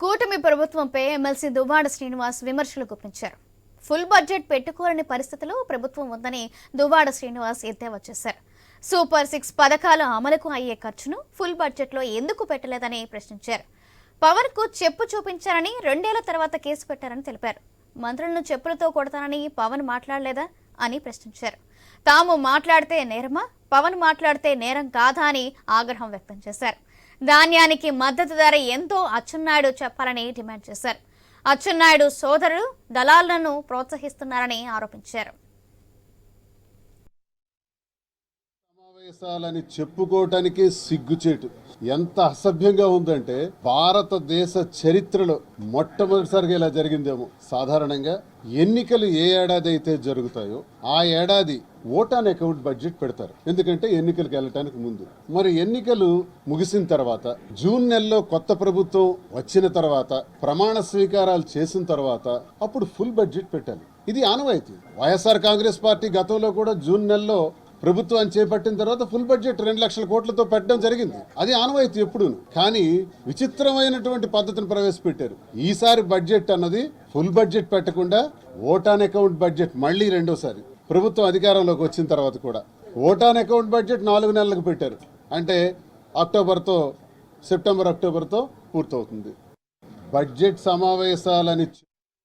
కూటమి ప్రభుత్వంపై ఎమ్మెల్సీ దువ్వాడ శ్రీనివాస్ విమర్శలు గుప్పించారు. ఫుల్ బడ్జెట్ పెట్టుకోలేని పరిస్థితిలో ప్రభుత్వం ఉందని దువ్వాడ శ్రీనివాస్ ఎద్దేవా చేశారు. సూపర్ సిక్స్ పథకాల అమలుకు అయ్యే ఖర్చును ఫుల్ బడ్జెట్లో ఎందుకు పెట్టలేదని ప్రశ్నించారు. పవర్కు చెప్పు చూపించారని రెండేళ్ళ తర్వాత కేసు పెట్టారని తెలిపారు. మంత్రులను చెప్పులతో కొడతానని పవన్ మాట్లాడలేదా అని ప్రశ్నించారు. తాము మాట్లాడితే నేరమా? పవన్ మాట్లాడితే నేరం కాదా అని ఆగ్రహం వ్యక్తం చేశారు. ధాన్యానికి మద్దతు ధర ఎంతో అచ్చెన్నాయుడు చెప్పాలని డిమాండ్ చేశారు. అచ్చెన్నాయుడు సోదరులు దళాలను ప్రోత్సహిస్తున్నారని ఆరోపించారు. సమావేశాలని చెప్పుకోవటానికి సిగ్గుచేటు. ఎంత అసభ్యంగా ఉందంటే భారతదేశ చరిత్రలో మొట్టమొదటిసారిగా ఇలా జరిగిందేమో. సాధారణంగా ఎన్నికలు ఏ ఏడాది అయితే జరుగుతాయో ఆ ఏడాది ఓటాన్ అకౌంట్ బడ్జెట్ పెడతారు. ఎందుకంటే ఎన్నికలకు వెళ్ళటానికి ముందు. మరి ఎన్నికలు ముగిసిన తర్వాత జూన్ నెలలో కొత్త ప్రభుత్వం వచ్చిన తర్వాత ప్రమాణ స్వీకారాలు చేసిన తర్వాత అప్పుడు ఫుల్ బడ్జెట్ పెట్టాలి. ఇది ఆనవాయితీ. వైఎస్ఆర్ కాంగ్రెస్ పార్టీ గతంలో కూడా జూన్ నెలలో ప్రభుత్వాన్ని చేపట్టిన తర్వాత ఫుల్ బడ్జెట్ రెండు లక్షల కోట్లతో పెట్టడం జరిగింది. అది ఆనవాయితీ ఎప్పుడు కానీ విచిత్రమైనటువంటి పద్ధతిని ప్రవేశపెట్టారు. ఈసారి బడ్జెట్ అన్నది ఫుల్ బడ్జెట్ పెట్టకుండా ఓటాన్ అకౌంట్ బడ్జెట్ మళ్ళీ రెండోసారి ప్రభుత్వం అధికారంలోకి వచ్చిన తర్వాత కూడా. ఓటాన్ అకౌంట్ బడ్జెట్ నాలుగు నెలలకు పెట్టారు. అంటే అక్టోబర్తో సెప్టెంబర్ అక్టోబర్తో పూర్తవుతుంది. బడ్జెట్ సమావేశాలని